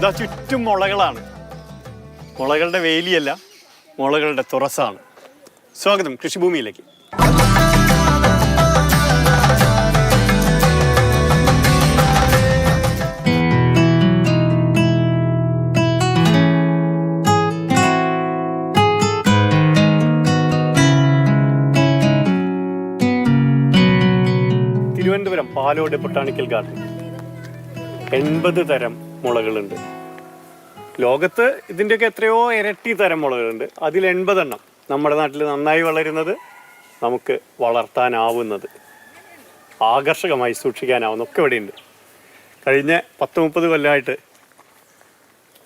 ഇതാ ചുറ്റും മുളകളാണ്. മുളകളുടെ വേലിയല്ല മുളകളുടെ തുറസാണ്. സ്വാഗതം കൃഷിഭൂമിയിലേക്ക്. Thiruvananthapuram Palode botanical garden. എൺപത് തരം മുളകളുണ്ട്. ലോകത്ത് ഇതിന്റെയൊക്കെ എത്രയോ ഇരട്ടി തരം മുളകളുണ്ട്. അതിൽ എൺപതെണ്ണം നമ്മുടെ നാട്ടിൽ നന്നായി വളരുന്നത് നമുക്ക് വളർത്താനാവുന്നത്. ആകർഷകമായി സൂക്ഷിക്കാനാവുന്ന ഒക്കെ ഇവിടെയുണ്ട്. കഴിഞ്ഞ പത്ത് മുപ്പത് കൊല്ലമായിട്ട്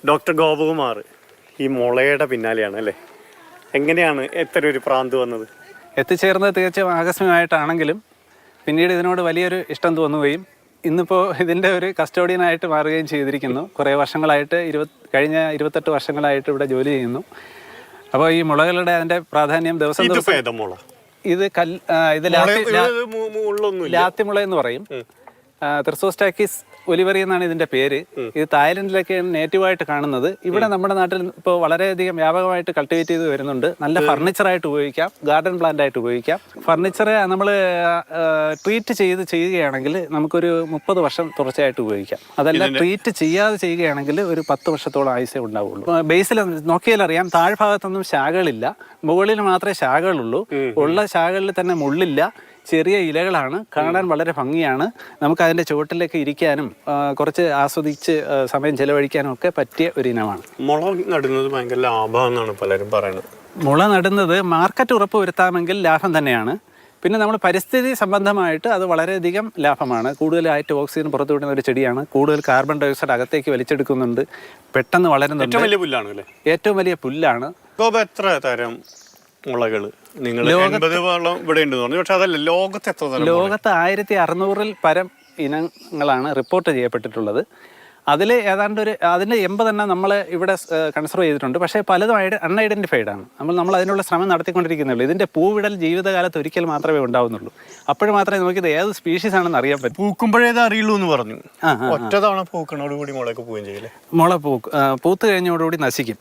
ഡോക്ടർ ഗോപകുമാർ ഈ മുളയുടെ പിന്നാലെയാണ് അല്ലേ? എങ്ങനെയാണ് എത്ര ഒരു പ്രാന്ത് വന്നത്? എത്തിച്ചേർന്നത് തികച്ചും ആകസ്മികമായിട്ടാണെങ്കിലും പിന്നീട് ഇതിനോട് വലിയൊരു ഇഷ്ടം തോന്നുകയും ഇന്നിപ്പോൾ ഇതിന്റെ ഒരു കസ്റ്റോഡിയനായിട്ട് മാറുകയും ചെയ്തിരിക്കുന്നു. കുറേ വർഷങ്ങളായിട്ട് ഇരുപത് കഴിഞ്ഞ ഇരുപത്തെട്ട് വർഷങ്ങളായിട്ട് ഇവിടെ ജോലി ചെയ്യുന്നു. അപ്പോൾ ഈ മുളകളുടെ അതിന്റെ പ്രാധാന്യം ദിവസം ദിവസം ഇത് കൽ ഇത് ലാത്തി ലാത്തിമുള എന്ന് പറയും. ത്രിസോസ്റ്റാക്കിസ് ഒലിവറി എന്നാണ് ഇതിന്റെ പേര്. ഇത് തായ്ലൻഡിലൊക്കെയാണ് നേറ്റീവായിട്ട് കാണുന്നത്. ഇവിടെ നമ്മുടെ നാട്ടിൽ ഇപ്പോൾ വളരെയധികം വ്യാപകമായിട്ട് കൾട്ടിവേറ്റ് ചെയ്ത് വരുന്നുണ്ട്. നല്ല ഫർണിച്ചറായിട്ട് ഉപയോഗിക്കാം. ഗാർഡൻ പ്ലാന്റ് ആയിട്ട് ഉപയോഗിക്കാം. ഫർണിച്ചർ നമ്മൾ ട്രീറ്റ് ചെയ്ത് ചെയ്യുകയാണെങ്കിൽ നമുക്കൊരു മുപ്പത് വർഷം തുടർച്ചയായിട്ട് ഉപയോഗിക്കാം. അതല്ല ട്രീറ്റ് ചെയ്യാതെ ചെയ്യുകയാണെങ്കിൽ ഒരു പത്ത് വർഷത്തോളം ആയുസേ ഉണ്ടാവുള്ളൂ. ബേസിൽ നോക്കിയാൽ അറിയാം താഴ്ഭാഗത്തൊന്നും ശാഖകളില്ല. മുകളിൽ മാത്രമേ ശാഖകളുള്ളൂ. ഉള്ള ശാഖകളിൽ തന്നെ മുള്ളില്ല. ചെറിയ ഇലകളാണ്. കാണാൻ വളരെ ഭംഗിയാണ്. നമുക്ക് അതിന്റെ ചുവട്ടിലൊക്കെ ഇരിക്കാനും കുറച്ച് ആസ്വദിച്ച് സമയം ചെലവഴിക്കാനും ഒക്കെ പറ്റിയ ഒരു ഇനമാണ്. മുള നടുന്നത് ഭയങ്കര ലാഭമെന്നാണ് പലരും പറയുന്നത്. മുള നടുന്നത് മാർക്കറ്റ് ഉറപ്പ് വരുത്താമെങ്കിൽ ലാഭം തന്നെയാണ്. പിന്നെ നമ്മൾ പരിസ്ഥിതി സംബന്ധമായിട്ട് അത് വളരെയധികം ലാഭമാണ്. കൂടുതലായിട്ട് ഓക്സിജൻ പുറത്തു വിടുന്ന ഒരു ചെടിയാണ്. കൂടുതൽ കാർബൺ ഡയോക്സൈഡ് അകത്തേക്ക് വലിച്ചെടുക്കുന്നുണ്ട്. പെട്ടെന്ന് വളരുന്നുണ്ട്. ഏറ്റവും വലിയ പുല്ലാണ് അല്ലേ? ഏറ്റവും വലിയ പുല്ലാണ്. എത്ര തരം നിങ്ങൾ ഇവിടെ ഉണ്ടെന്ന് പക്ഷെ അതല്ല ലോകത്ത് എത്ര തരം ലോകത്ത് ആയിരത്തി അറുന്നൂറിൽ പരം ഇനങ്ങളാണ് റിപ്പോർട്ട് ചെയ്യപ്പെട്ടിട്ടുള്ളത്. അതിൽ ഏതാണ്ട് ഒരു അതിന്റെ തന്നെ നമ്മൾ ഇവിടെ കൺസർവ് ചെയ്തിട്ടുണ്ട്. പക്ഷേ പലതും ഐഡ അൺഐഡന്റിഫൈഡ് ആണ്. നമ്മൾ നമ്മൾ അതിനുള്ള ശ്രമം നടത്തിക്കൊണ്ടിരിക്കുന്നുള്ളൂ. ഇതിന്റെ പൂവിടൽ ജീവിതകാലത്ത് ഒരിക്കൽ മാത്രമേ ഉണ്ടാവുന്നുള്ളൂ. അപ്പോഴും മാത്രമേ നമുക്ക് ഇത് ഏത് സ്പീഷീസ് ആണെന്ന് അറിയാൻ പറ്റും. പൂക്കുമ്പോഴേ അറിയുള്ളൂ എന്ന് പറഞ്ഞു. ഒറ്റതവണ ഒറ്റ തവണ പൂക്കണോട് കൂടി മുളയൊക്കെ പോവുകയും ചെയ്യില്ലേ മുള പൂക്ക് പൂത്ത് കഴിഞ്ഞോടുകൂടി നശിക്കും.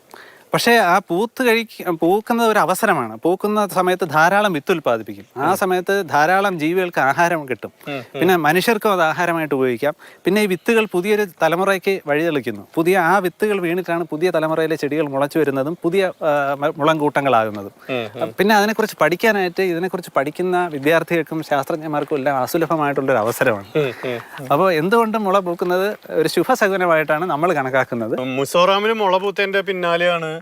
പക്ഷേ ആ പൂത്ത് കഴിക്ക പൂക്കുന്നത് ഒരു അവസരമാണ്. പൂക്കുന്ന സമയത്ത് ധാരാളം വിത്ത് ഉൽപ്പാദിപ്പിക്കും. ആ സമയത്ത് ധാരാളം ജീവികൾക്ക് ആഹാരം കിട്ടും. പിന്നെ മനുഷ്യർക്കും അത് ആഹാരമായിട്ട് ഉപയോഗിക്കാം. പിന്നെ ഈ വിത്തുകൾ പുതിയൊരു തലമുറയ്ക്ക് വഴിതെളിക്കുന്നു പുതിയ ആ വിത്തുകൾ വീണിട്ടാണ് പുതിയ തലമുറയിലെ ചെടികൾ മുളച്ചു വരുന്നതും പുതിയ മുളങ്കൂട്ടങ്ങളാകുന്നതും. മ- മുളം കൂട്ടങ്ങളാകുന്നതും പിന്നെ അതിനെക്കുറിച്ച് പഠിക്കാനായിട്ട് ഇതിനെക്കുറിച്ച് പഠിക്കുന്ന വിദ്യാർത്ഥികൾക്കും ശാസ്ത്രജ്ഞന്മാർക്കും എല്ലാം അസുലഭമായിട്ടുള്ളൊരു അവസരമാണ്. അപ്പോൾ എന്തുകൊണ്ട് മുള പൂക്കുന്നത് ഒരു ശുഭസകുനമായിട്ടാണ് നമ്മൾ കണക്കാക്കുന്നത്? മുസോറാമിന് മുള പൂത്തതിന്റെ പിന്നാലെയാണ്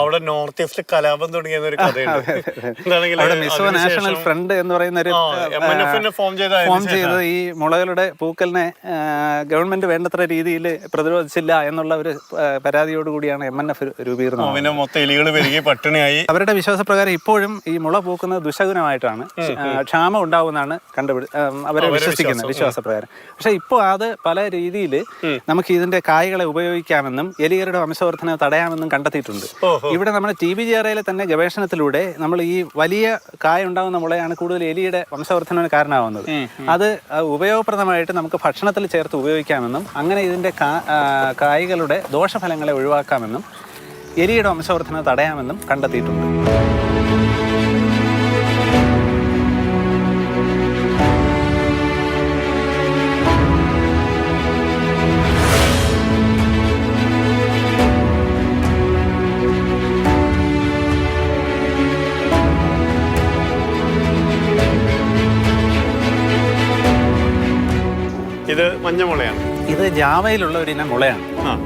അവിടെ നോർത്ത് ഈസ്റ്റ് കലാപം തുടങ്ങിയ ഒരു കഥയുണ്ട്. മിസോ നാഷണൽ ഫ്രണ്ട് എന്ന് പറയുന്ന ഒരു ഫോം ചെയ്ത ഈ മുളകളുടെ പൂക്കലിനെ ഗവൺമെന്റ് വേണ്ടത്ര രീതിയിൽ പ്രതിരോധിച്ചില്ല എന്നുള്ള ഒരു പരാതിയോടുകൂടിയാണ് പരാതിയോട് കൂടിയാണ് എം എൻ എഫ് രൂപീകരണം മൊത്തം എലികൾ പെരുകി പട്ടിണിയായി. അവരുടെ വിശ്വാസപ്രകാരം ഇപ്പോഴും ഈ മുള പൂക്കുന്നത് ദുശകുനമായിട്ടാണ്. ക്ഷാമം ഉണ്ടാവുമെന്നാണ് കണ്ടുപിടി അവരെ വിശ്വസിക്കുന്നത് വിശ്വാസപ്രകാരം. പക്ഷെ ഇപ്പോൾ അത് പല രീതിയിൽ നമുക്ക് ഇതിന്റെ കായ്കളെ ഉപയോഗിക്കാമെന്നും എലികളുടെ വംശവർദ്ധന തടയാമെന്നും കണ്ടെത്തിയിട്ടുണ്ട്. ഇവിടെ നമ്മുടെ ടി ബി ജി ആറയിലെ തന്നെ ഗവേഷണത്തിലൂടെ നമ്മൾ ഈ വലിയ കായ ഉണ്ടാകുന്ന മുളയാണ് കൂടുതൽ എലിയുടെ വംശവർദ്ധനവിന് കാരണമാവുന്നത്. അത് ഉപയോഗപ്രദമായിട്ട് നമുക്ക് ഭക്ഷണത്തിൽ ചേർത്ത് ഉപയോഗിക്കാമെന്നും അങ്ങനെ ഇതിന്റെ കായകളുടെ കായ്കളുടെ ദോഷഫലങ്ങളെ ഒഴിവാക്കാമെന്നും എലിയുടെ വംശവർദ്ധന തടയാമെന്നും കണ്ടെത്തിയിട്ടുണ്ട്. ഇത് മഞ്ഞമുളയാണ് ഇത് ജാവയിലുള്ള ഒരു ഇനം മുളയാണ്. ആ.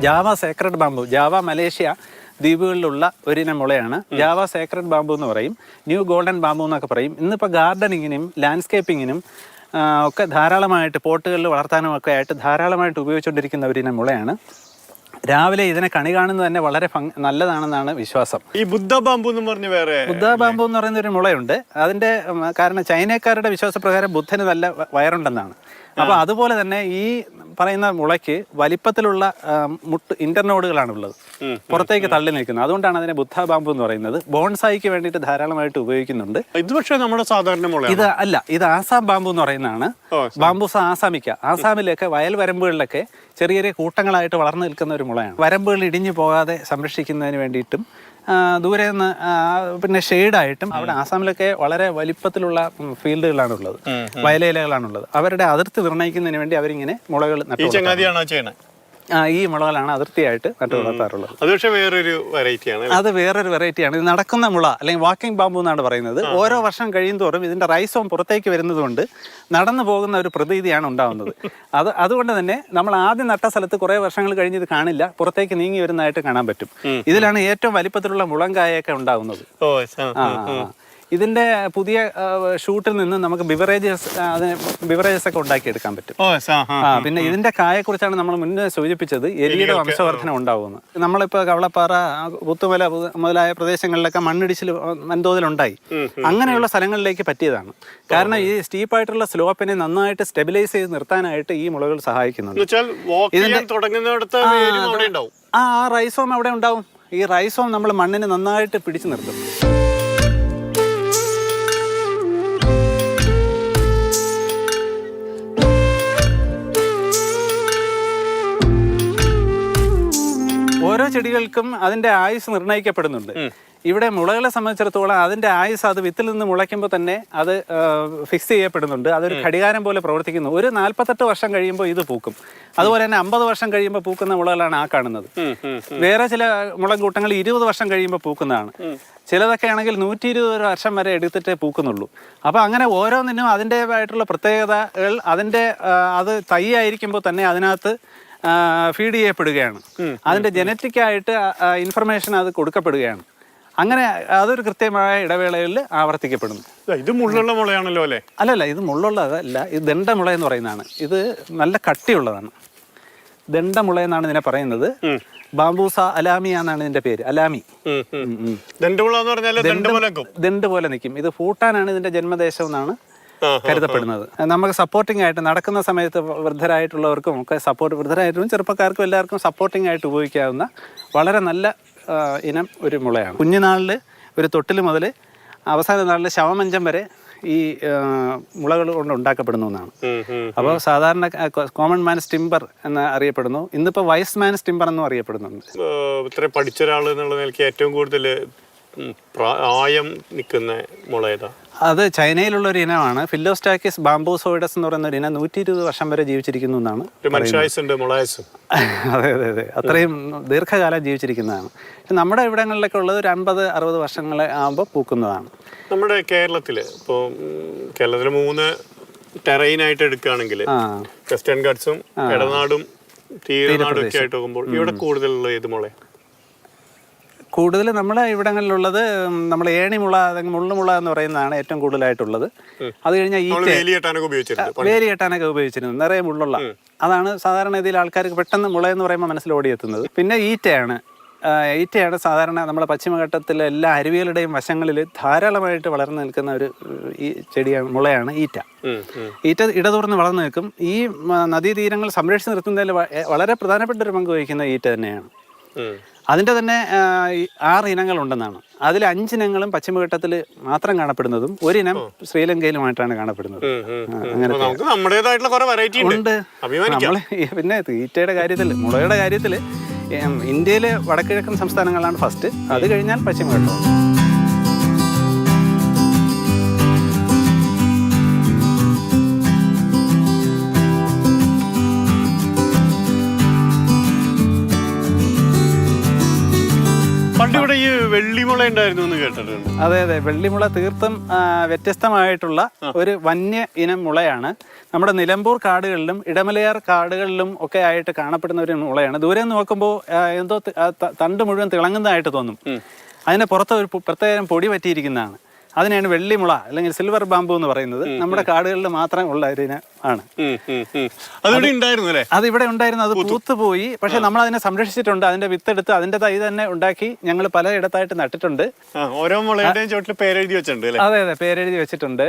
Java sacred bamboo Java Malaysia ദ്വീപുകളിലുള്ള ഒരിനം മുളയാണ്. ജാവ സേക്രഡ് ബാമ്പു എന്ന് പറയും. ന്യൂ ഗോൾഡൻ ബാമ്പു എന്നൊക്കെ പറയും. ഇന്നിപ്പോൾ ഗാർഡനിങ്ങിനും ലാൻഡ്സ്കേപ്പിങ്ങിനും ആ, ഒക്കെ ധാരാളമായിട്ട് പോട്ടുകളിൽ വളർത്താനും ഒക്കെ ആയിട്ട് ധാരാളമായിട്ട് ഉപയോഗിച്ചുകൊണ്ടിരിക്കുന്ന ഒരിനം മുളയാണ്. രാവിലെ ഇതിനെ കണി കാണുന്നത് തന്നെ വളരെ ഭംഗി നല്ലതാണെന്നാണ് വിശ്വാസം. ഈ ബുദ്ധ ബാമ്പു എന്ന് പറഞ്ഞ വേറെ ബുദ്ധ ബാമ്പു എന്ന് പറയുന്ന ഒരു മുളയുണ്ട്. അതിന്റെ ഉം, കാരണം ചൈനക്കാരുടെ വിശ്വാസപ്രകാരം ബുദ്ധന് നല്ല വ- വയറുണ്ടെന്നാണ്. അപ്പൊ അതുപോലെ തന്നെ ഈ പറയുന്ന മുളയ്ക്ക് വലിപ്പത്തിലുള്ള മുട്ട് ഇന്റർനോഡുകളാണ് ഉള്ളത് പുറത്തേക്ക് തള്ളി നിൽക്കുന്നത്. അതുകൊണ്ടാണ് അതിനെ ബുദ്ധ ബാമ്പു എന്ന് പറയുന്നത്. ബോൺസായിക്ക് വേണ്ടിയിട്ട് ധാരാളമായിട്ട് ഉപയോഗിക്കുന്നുണ്ട്. ഇത് പക്ഷേ നമ്മുടെ സാധാരണ മുള ഇത് അല്ല ഇത് ആസാം ബാമ്പു എന്ന് പറയുന്നതാണ്. ബാമ്പൂസ ആസാമിക്ക. ആസാമിലൊക്കെ വയൽ വരമ്പുകളിലൊക്കെ ചെറിയ ചെറിയ കൂട്ടങ്ങളായിട്ട് വളർന്നു നിൽക്കുന്ന ഒരു മുളയാണ്. വരമ്പുകൾ ഇടിഞ്ഞു പോകാതെ സംരക്ഷിക്കുന്നതിന് വേണ്ടിയിട്ടും ദൂരെ നിന്ന് പിന്നെ ഷെയ്ഡായിട്ടും അവിടെ ആസാമിലൊക്കെ വളരെ വലിപ്പത്തിലുള്ള ഫീൽഡുകളാണ് ഉള്ളത് വയലേലകളാണുള്ളത്. അവരുടെ അതിർത്തി നിർണയിക്കുന്നതിന് വേണ്ടി അവരിങ്ങനെ മുളകൾ നട്ടു ഈ മുളകളാണ് അതിർത്തിയായിട്ട് നട്ടു വളർത്താറുള്ളത്. അത് പക്ഷേ വേറൊരു വെറൈറ്റിയാണ് അത് വേറൊരു വെറൈറ്റിയാണ് ഇത് നടക്കുന്ന മുള അല്ലെങ്കിൽ വാക്കിംഗ് ബാമ്പു എന്നാണ് പറയുന്നത്. ഓരോ വർഷം കഴിയുമോറും ഇതിന്റെ റൈസോം പുറത്തേക്ക് വരുന്നതുകൊണ്ട് നടന്നു പോകുന്ന ഒരു പ്രതീതിയാണ് ഉണ്ടാവുന്നത്. അത് അതുകൊണ്ട് തന്നെ നമ്മൾ ആദ്യം നട്ട സ്ഥലത്ത് കുറേ വർഷങ്ങൾ കഴിഞ്ഞ് ഇത് കാണില്ല. പുറത്തേക്ക് നീങ്ങി വരുന്നതായിട്ട് കാണാൻ പറ്റും. ഇതിലാണ് ഏറ്റവും വലിപ്പത്തിലുള്ള മുളങ്കായൊക്കെ ഉണ്ടാവുന്നത്. ഓ ആ. ഇതിന്റെ പുതിയ ഷൂട്ടിൽ നിന്ന് നമുക്ക് ബിവറേജസ് ബിവറേജസ് ഒക്കെ ഉണ്ടാക്കിയെടുക്കാൻ പറ്റും. പിന്നെ ഇതിന്റെ കായെക്കുറിച്ചാണ് നമ്മൾ മുന്നേ സൂചിപ്പിച്ചത്. എലിയുടെ വംശവർധന ഉണ്ടാവുമെന്ന്. നമ്മളിപ്പോ കവളപ്പാറ പുത്തുമല മുതലായ പ്രദേശങ്ങളിലൊക്കെ മണ്ണിടിച്ചിൽ വൻതോതിൽ ഉണ്ടായി അങ്ങനെയുള്ള സ്ഥലങ്ങളിലേക്ക് പറ്റിയതാണ്. കാരണം ഈ സ്റ്റീപ്പായിട്ടുള്ള സ്ലോപ്പിനെ നന്നായിട്ട് സ്റ്റെബിലൈസ് ചെയ്ത് നിർത്താനായിട്ട് ഈ മുളകൾ സഹായിക്കുന്നുണ്ട്. ആ റൈസോം അവിടെ ഉണ്ടാവും. ഈ റൈസോം നമ്മൾ മണ്ണിനെ നന്നായിട്ട് പിടിച്ചു നിർത്തും. ചെടികൾക്കും അതിന്റെ ആയുസ് നിർണയിക്കപ്പെടുന്നുണ്ട്. ഇവിടെ മുളകളെ സംബന്ധിച്ചിടത്തോളം അതിന്റെ ആയുസ് അത് വിത്തിൽ നിന്ന് മുളയ്ക്കുമ്പോൾ തന്നെ അത് ഫിക്സ് ചെയ്യപ്പെടുന്നുണ്ട്. അതൊരു ഘടികാരം പോലെ പ്രവർത്തിക്കുന്നു. ഒരു നാൽപ്പത്തെട്ട് വർഷം കഴിയുമ്പോൾ ഇത് പൂക്കും. അതുപോലെ തന്നെ അമ്പത് വർഷം കഴിയുമ്പോൾ പൂക്കുന്ന മുളകളാണ് ആ കാണുന്നത്. വേറെ ചില മുളം കൂട്ടങ്ങൾ ഇരുപത് വർഷം കഴിയുമ്പോൾ പൂക്കുന്നതാണ്. ചിലതൊക്കെ ആണെങ്കിൽ നൂറ്റി ഇരുപത് വർഷം വരെ എടുത്തിട്ടേ പൂക്കുന്നുള്ളൂ. അപ്പോൾ അങ്ങനെ ഓരോന്നിനും അതിന്റെതായിട്ടുള്ള പ്രത്യേകതകൾ അതിന്റെ അത് തൈ ആയിരിക്കുമ്പോൾ തന്നെ അതിനകത്ത് ഫീഡ് ചെയ്യപ്പെടുകയാണ്. അതിന്റെ ജനറ്റിക്കായിട്ട് ഇൻഫർമേഷൻ അത് കൊടുക്കപ്പെടുകയാണ്. അങ്ങനെ അതൊരു കൃത്യമായ ഇടവേളകളിൽ ആവർത്തിക്കപ്പെടുന്നു. ഇത് മുള്ളുള്ള മുളയാണല്ലോ അല്ലേ? അല്ലല്ല ഇത് മുള്ളുള്ളതല്ല. ഇത് ദണ്ഡമുള എന്ന് പറയുന്നതാണ്. ഇത് നല്ല കട്ടിയുള്ളതാണ്. ദണ്ഡമുള എന്നാണ് ഇതിനെ പറയുന്നത്. ബാംബൂസ അലാമി എന്നാണ് ഇതിന്റെ പേര്. അലാമി. ദണ്ട് പോലെ നിൽക്കും. ഇത് ഫൂട്ടാനാണ് ഇതിന്റെ ജന്മദേശം എന്നാണ് കരുതപ്പെടുന്നത്. നമുക്ക് സപ്പോർട്ടിംഗ് ആയിട്ട് നടക്കുന്ന സമയത്ത് വൃദ്ധരായിട്ടുള്ളവർക്കും ഒക്കെ സപ്പോർട്ട് വൃദ്ധരായിട്ടും ചെറുപ്പക്കാർക്കും എല്ലാവർക്കും സപ്പോർട്ടിംഗ് ആയിട്ട് ഉപയോഗിക്കാവുന്ന വളരെ നല്ല ഇനം ഒരു മുളയാണ്. കുഞ്ഞുനാളിൽ ഒരു തൊട്ടിൽ മുതൽ അവസാന നാളിൽ ശവമഞ്ചം വരെ ഈ മുളകൾ കൊണ്ട് ഉണ്ടാക്കപ്പെടുന്നു ഒന്നാണ് ഉം. അപ്പോൾ സാധാരണ കോമൺ മാൻ സ്റ്റിംബർ എന്ന് അറിയപ്പെടുന്നു. ഇന്നിപ്പോൾ വൈസ് മാൻ സ്റ്റിംബർ എന്നും അറിയപ്പെടുന്നുണ്ട്. ഇത്ര പഠിച്ച ഒരാൾ എന്നുള്ള നിലയ്ക്ക് ഏറ്റവും കൂടുതൽ ആയം നിൽക്കുന്ന മുള ഏതാ? അത് ചൈനയിലുള്ള ഒരു ഇനമാണ്. ഫില്ലോസ്റ്റാക്കിസ് ബാംബൂസോയിഡസ് എന്ന് പറയുന്ന ഒരു ഇനം നൂറ്റി ഇരുപത് വർഷം വരെ ജീവിച്ചിരിക്കുന്നു എന്നാണ് അതെ അതെ അതെ. അത്രയും ദീർഘകാലം ജീവിച്ചിരിക്കുന്നതാണ്. നമ്മുടെ ഇവിടങ്ങളിലൊക്കെ ഉള്ളത് ഒരു അൻപത് അറുപത് വർഷങ്ങളെ ആകുമ്പോൾ പൂക്കുന്നതാണ്. നമ്മുടെ കേരളത്തിൽ ഇപ്പോൾ കേരളത്തിൽ മൂന്ന് ടെറൈനായിട്ട് എടുക്കുകയാണെങ്കിൽ വെസ്റ്റേൺ ഗാർഡ്സും ഇടനാടും തീരനാടും ഒക്കെ ആയിട്ട് നോക്കുമ്പോൾ ഇവിടെ കൂടുതലുള്ള ഏത് മുള കൂടുതൽ നമ്മുടെ ഇവിടങ്ങളിലുള്ളത് നമ്മൾ ഏണിമുള അല്ലെങ്കിൽ മുള്ളുമുള എന്ന് പറയുന്നതാണ് ഏറ്റവും കൂടുതലായിട്ടുള്ളത്. അത് കഴിഞ്ഞാൽ ഈ വേലി കെട്ടാനൊക്കെ ഉപയോഗിച്ചിരുന്നത് നിറയെ മുള്ളുള്ള. അതാണ് സാധാരണ രീതിയിൽ ആൾക്കാർക്ക് പെട്ടെന്ന് മുള എന്ന് പറയുമ്പോൾ മനസ്സിൽ ഓടിയെത്തുന്നത്. പിന്നെ ഈറ്റയാണ്. ഈറ്റയാണ് സാധാരണ നമ്മുടെ പശ്ചിമഘട്ടത്തിലെ എല്ലാ അരുവികളുടെയും വശങ്ങളിൽ ധാരാളമായിട്ട് വളർന്നു നിൽക്കുന്ന ഒരു ഈ ചെടിയാണ് മുളയാണ് ഈറ്റ. ഈറ്റ ഇടതൂർന്ന് വളർന്നു നിൽക്കും. ഈ നദീതീരങ്ങൾ സംരക്ഷിച്ച് നിർത്തുന്നതിൽ വളരെ പ്രധാനപ്പെട്ട ഒരു പങ്ക് വഹിക്കുന്ന ഈറ്റ തന്നെയാണ്. അതിന്റെ തന്നെ ആറ് ഇനങ്ങളുണ്ടെന്നാണ്. അതിൽ അഞ്ചിനങ്ങളും പശ്ചിമഘട്ടത്തിൽ മാത്രം കാണപ്പെടുന്നതും ഒരിനം ശ്രീലങ്കയിലുമായിട്ടാണ് കാണപ്പെടുന്നത്. അങ്ങനെ ഉണ്ട്. നമ്മൾ പിന്നെ തീറ്റയുടെ കാര്യത്തിൽ മുളയുടെ കാര്യത്തിൽ ഇന്ത്യയിലെ വടക്കിഴക്കൻ സംസ്ഥാനങ്ങളാണ് ഫസ്റ്റ് അത് കഴിഞ്ഞാൽ പശ്ചിമഘട്ടം. പണ്ട് ഇവിടെ ഈ വെള്ളിമുള ഉണ്ടായിരുന്നു എന്ന് കേട്ടിട്ടുണ്ട്. അതെ അതെ. വെള്ളിമുള തീർത്തും വ്യത്യസ്തമായിട്ടുള്ള ഒരു വന്യ ഇനം മുളയാണ്. നമ്മുടെ നിലമ്പൂർ കാടുകളിലും ഇടമലയാർ കാടുകളിലും ഒക്കെ ആയിട്ട് കാണപ്പെടുന്ന ഒരു മുളയാണ്. ദൂരെ നോക്കുമ്പോൾ എന്തോ തണ്ട് മുഴുവൻ തിളങ്ങുന്നതായിട്ട് തോന്നും. അതിന് പുറത്ത് ഒരു പ്രത്യേകം പൊടി പറ്റിയിരിക്കുന്നതാണ്. അതിനെയാണ് വെള്ളിമുള അല്ലെങ്കിൽ സിൽവർ ബാമ്പു എന്ന് പറയുന്നത്. നമ്മുടെ കാടുകളിൽ മാത്രം ഉള്ള ഒരു ആണ്. അത് ഇവിടെ ഉണ്ടായിരുന്നു. അത് പൂത്തുപോയി പക്ഷെ നമ്മൾ അതിനെ സംരക്ഷിച്ചിട്ടുണ്ട്. അതിന്റെ വിത്തെടുത്ത് അതിന്റെ തൈ തന്നെ ഉണ്ടാക്കി ഞങ്ങൾ പലയിടത്തായിട്ട് നട്ടിട്ടുണ്ട്. ഓരോ പേരെഴുതി വെച്ചിട്ടുണ്ട് അതെ അതെ. പേരെഴുതി വെച്ചിട്ടുണ്ട്.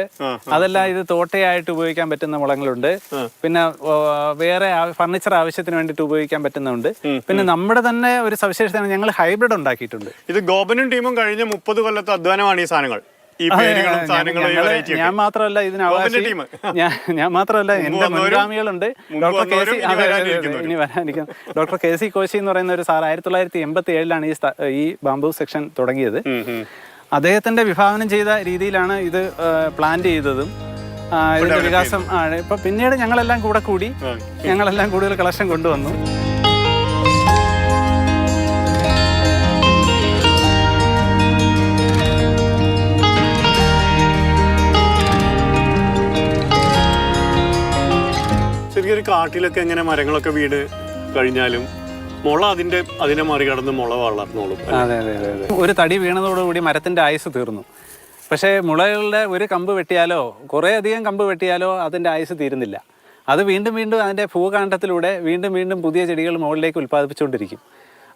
അതെല്ലാം ഇത് തോട്ടയായിട്ട് ഉപയോഗിക്കാൻ പറ്റുന്ന മുളങ്ങളുണ്ട്. പിന്നെ വേറെ ഫർണിച്ചർ ആവശ്യത്തിന് വേണ്ടിയിട്ട് ഉപയോഗിക്കാൻ പറ്റുന്നുണ്ട്. പിന്നെ നമ്മുടെ തന്നെ ഒരു സവിശേഷതയാണ് ഞങ്ങൾ ഹൈബ്രിഡ് ഉണ്ടാക്കിയിട്ടുണ്ട്. ഇത് ഗോപനും ടീമും കഴിഞ്ഞ മുപ്പത് കൊല്ലത്തെ അധ്വാനമാണ് ഈ സാധനങ്ങൾ. ഈ പേരുകളും ഞാൻ- സാധനങ്ങളും. ഞാൻ മാത്രമല്ല ഇതിന് അവകാശി ഞാൻ ഞാൻ മാത്രമല്ല എന്റെ മുൻഗാമികളുണ്ട്. ഡോക്ടർ കെ സി ഇനി അതെ, അതെ, അതെ, വരാനിരിക്കുന്നവരും. ഇനി വരാനിരിക്കും ഡോക്ടർ കെ സി കോശി എന്ന് പറയുന്ന ഒരു സാർ ആയിരത്തി തൊള്ളായിരത്തി എൺപത്തി ഏഴിലാണ് ഈ ഈ ബാംബു സെക്ഷൻ തുടങ്ങിയത്. അദ്ദേഹത്തിന്റെ വിഭാവനം ചെയ്ത രീതിയിലാണ് ഇത് പ്ലാൻ ചെയ്തതും. ഇതിന്റെ വികാസം ആണ്. ഇപ്പൊ പിന്നീട് ഞങ്ങളെല്ലാം കൂടെ കൂടി ഞങ്ങളെല്ലാം കൂടുതൽ കളക്ഷൻ കൊണ്ടുവന്നു. ശരിക്കും കാട്ടിലൊക്കെ എങ്ങനെ മരങ്ങളൊക്കെ വീട് കഴിഞ്ഞാലും മുള അതിന്റെ അതിനെ മറികടന്ന് മുള വളർന്നോളും അതെ അതെ അതെ അതെ. ഒരു തടി വീണതോടുകൂടി മരത്തിന്റെ ആയുസ് തീർന്നു. പക്ഷേ മുളകളുടെ ഒരു കമ്പ് വെട്ടിയാലോ കുറേ അധികം കമ്പ് വെട്ടിയാലോ അതിന്റെ ആയുസ് തീരുന്നില്ല. അത് വീണ്ടും വീണ്ടും അതിന്റെ ഭൂകാണ്ഡത്തിലൂടെ വീണ്ടും വീണ്ടും പുതിയ ചെടികൾ മുകളിലേക്ക് ഉൽപ്പാദിപ്പിച്ചുകൊണ്ടിരിക്കും.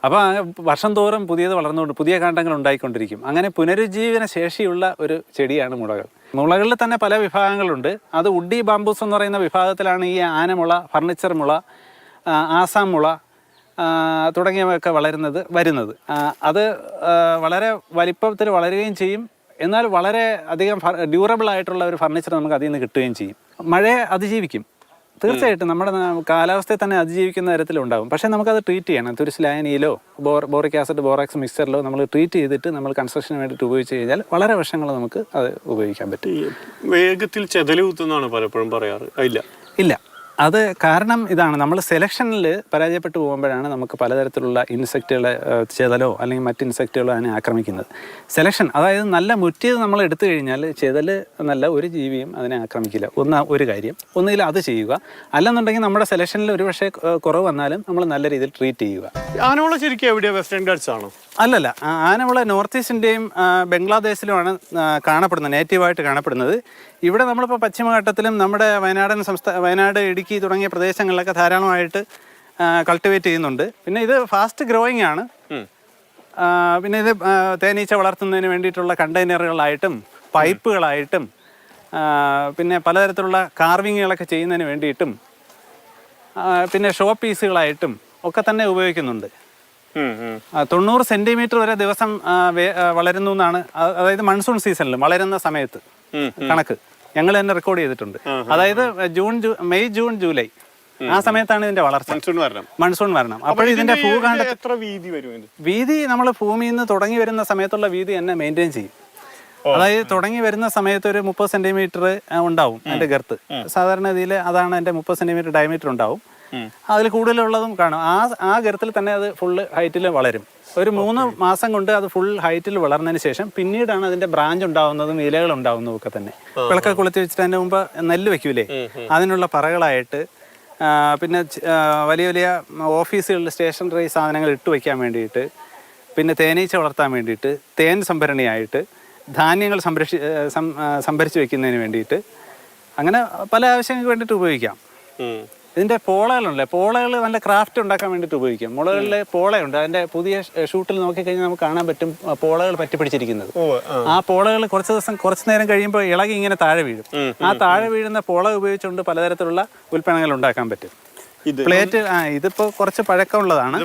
അപ്പോൾ വർഷം തോറും പുതിയത് വളർന്നുകൊണ്ട് പുതിയ കാണ്ഡങ്ങൾ ഉണ്ടായിക്കൊണ്ടിരിക്കും. അങ്ങനെ പുനരുജ്ജീവന ശേഷിയുള്ള ഒരു ചെടിയാണ് മുളകൾ. മുളകളിൽ തന്നെ പല വിഭാഗങ്ങളുണ്ട്. അത് ഉഡി ബാംബൂസ് എന്ന് പറയുന്ന വിഭാഗത്തിലാണ് ഈ ആനമുള ഫർണിച്ചർ മുള ആസാം മുള തുടങ്ങിയവയൊക്കെ വളരുന്നത് വരുന്നത്. അത് വളരെ വലിപ്പത്തിൽ വളരുകയും ചെയ്യും. എന്നാൽ വളരെ അധികം ഡ്യൂറബിൾ ആയിട്ടുള്ള ഒരു ഫർണിച്ചർ നമുക്ക് അതിൽ നിന്ന് കിട്ടുകയും ചെയ്യും. മഴയെ അതിജീവിക്കും. തീർച്ചയായിട്ടും നമ്മുടെ കാലാവസ്ഥയെ തന്നെ അതിജീവിക്കുന്ന തരത്തിലുണ്ടാകും പക്ഷേ നമുക്കത് ട്രീറ്റ് ചെയ്യണം. തുരിശ് ലായനിയിലോ ബോർ ബോറിക് ആസിഡ് ബോറാക്സ് മിക്സറിലോ നമ്മൾ ട്രീറ്റ് ചെയ്തിട്ട് നമ്മൾ കൺസ്ട്രക്ഷന് വേണ്ടിയിട്ട് ഉപയോഗിച്ച് കഴിഞ്ഞാൽ വളരെ വർഷങ്ങൾ നമുക്ക് അത് ഉപയോഗിക്കാൻ പറ്റും. വേഗത്തിൽ ചെതൽ കുത്തുന്നാണ് പലപ്പോഴും പറയാറ്. ഇല്ല. ഇല്ല. അത് കാരണം ഇതാണ്. നമ്മൾ സെലക്ഷനിൽ പരാജയപ്പെട്ടു പോകുമ്പോഴാണ് നമുക്ക് പലതരത്തിലുള്ള ഇൻസെക്റ്റുകളെ ചെതലോ അല്ലെങ്കിൽ മറ്റ് ഇൻസെക്റ്റുകളോ അതിനെ ആക്രമിക്കുന്നത്. സെലക്ഷൻ അതായത് നല്ല മുറ്റിയത് നമ്മൾ എടുത്തു കഴിഞ്ഞാൽ ചെതൽ നല്ല ഒരു ജീവിയും അതിനെ ആക്രമിക്കില്ല. ഒന്ന് ഒരു കാര്യം. ഒന്നുകിൽ അത് ചെയ്യുക. അല്ലെന്നുണ്ടെങ്കിൽ നമ്മുടെ സെലക്ഷനിൽ ഒരു പക്ഷേ കുറവ് വന്നാലും നമ്മൾ നല്ല രീതിയിൽ ട്രീറ്റ് ചെയ്യുക. ആനോളം ശരിക്കും എവിടെയാണ് വെസ്റ്റേൺ ഗാർഡ്സ് ആണോ? അല്ലല്ല ആനമുള നോർത്ത് ഈസ്റ്റിന്റെയും ബംഗ്ലാദേശിലുമാണ് കാണപ്പെടുന്നത് നേറ്റീവായിട്ട് കാണപ്പെടുന്നത്. ഇവിടെ നമ്മളിപ്പോൾ പശ്ചിമഘട്ടത്തിലും നമ്മുടെ വയനാടൻ സംസ്ഥാന വയനാട് ഇടുക്കി തുടങ്ങിയ പ്രദേശങ്ങളിലൊക്കെ ധാരാളമായിട്ട് കൾട്ടിവേറ്റ് ചെയ്യുന്നുണ്ട്. പിന്നെ ഇത് ഫാസ്റ്റ് ഗ്രോയിങ് ആണ്. പിന്നെ ഇത് തേനീച്ച വളർത്തുന്നതിന് വേണ്ടിയിട്ടുള്ള കണ്ടെയ്നറുകളായിട്ടും പൈപ്പുകളായിട്ടും പിന്നെ പലതരത്തിലുള്ള കാർവിങ്ങുകളൊക്കെ ചെയ്യുന്നതിന് വേണ്ടിയിട്ടും പിന്നെ ഷോ പീസുകളായിട്ടും ഒക്കെ തന്നെ ഉപയോഗിക്കുന്നുണ്ട്. തൊണ്ണൂറ് സെന്റിമീറ്റർ വരെ ദിവസം വളരുന്നു എന്നാണ്. അതായത് മൺസൂൺ സീസണിൽ വളരുന്ന സമയത്ത് കണക്ക്. ഞങ്ങൾ തന്നെ റെക്കോർഡ് ചെയ്തിട്ടുണ്ട്. അതായത് ജൂൺ മെയ് ജൂൺ ജൂലൈ. ആ സമയത്താണ് ഇതിന്റെ വളർച്ച. മൺസൂൺ വരണം. മൺസൂൺ വരണം. അപ്പോൾ ഇതിന്റെ ഭൂഖണ്ഡ എത്ര വീതി വരും വീതി നമ്മൾ ഭൂമിയിൽ നിന്ന് തുടങ്ങി വരുന്ന സമയത്തുള്ള വീതി തന്നെ മെയിന്റെയിൻ ചെയ്യും. അതായത് തുടങ്ങി വരുന്ന സമയത്ത് ഒരു മുപ്പത് സെന്റിമീറ്റർ ഉണ്ടാവും അതിന്റെ ഗർത്ത് സാധാരണ ഗതിയിൽ അതാണ് അതിന്റെ മുപ്പത് സെന്റിമീറ്റർ ഡയമീറ്റർ ഉണ്ടാവും. അതിൽ കൂടുതലുള്ളതും കാണും. ആ ആ ഗർത്തിൽ തന്നെ അത് ഫുള്ള് ഹൈറ്റിൽ വളരും. ഒരു മൂന്ന് മാസം കൊണ്ട് അത് ഫുൾ ഹൈറ്റിൽ വളർന്നതിന് ശേഷം പിന്നീടാണ് അതിന്റെ ബ്രാഞ്ച് ഉണ്ടാവുന്നതും ഇലകൾ ഉണ്ടാവുന്നതും ഒക്കെ തന്നെ. വിളക്ക കൊളുത്തി വെച്ചിട്ട് അതിന്റെ മുമ്പ് നെല്ല് വെക്കൂലേ? അതിനുള്ള പറകളായിട്ട് പിന്നെ വലിയ വലിയ ഓഫീസുകളിൽ സ്റ്റേഷനറി സാധനങ്ങൾ ഇട്ട് വയ്ക്കാൻ വേണ്ടിയിട്ട് പിന്നെ തേനീച്ച വളർത്താൻ വേണ്ടിയിട്ട് തേൻ സംഭരണിയായിട്ട് ധാന്യങ്ങൾ സംരക്ഷി സംഭരിച്ച് വെക്കുന്നതിന് വേണ്ടിയിട്ട് അങ്ങനെ പല ആവശ്യങ്ങൾക്ക് വേണ്ടിയിട്ട് ഉപയോഗിക്കാം. ഇതിന്റെ പോളകളുണ്ടല്ലേ? പോളകൾ നല്ല ക്രാഫ്റ്റ് ഉണ്ടാക്കാൻ വേണ്ടിയിട്ട് ഉപയോഗിക്കാം. മുളകളിൽ പോളയുണ്ട്. അതിന്റെ പുതിയ ഷൂട്ടിൽ നോക്കിക്കഴിഞ്ഞാൽ നമുക്ക് കാണാൻ പറ്റും പോളകൾ പറ്റി പിടിച്ചിരിക്കുന്നത്. ആ. പോളകൾ കുറച്ച് ദിവസം കുറച്ച് നേരം കഴിയുമ്പോൾ ഇളകി ഇങ്ങനെ താഴെ വീഴും. ആ താഴെ വീഴുന്ന പോള ഉപയോഗിച്ചുകൊണ്ട് പലതരത്തിലുള്ള ഉൽപ്പന്നങ്ങൾ ഉണ്ടാക്കാൻ പറ്റും. പ്ലേറ്റ് ആ ഇതിപ്പോ കുറച്ച് പഴക്കമുള്ളതാണ്.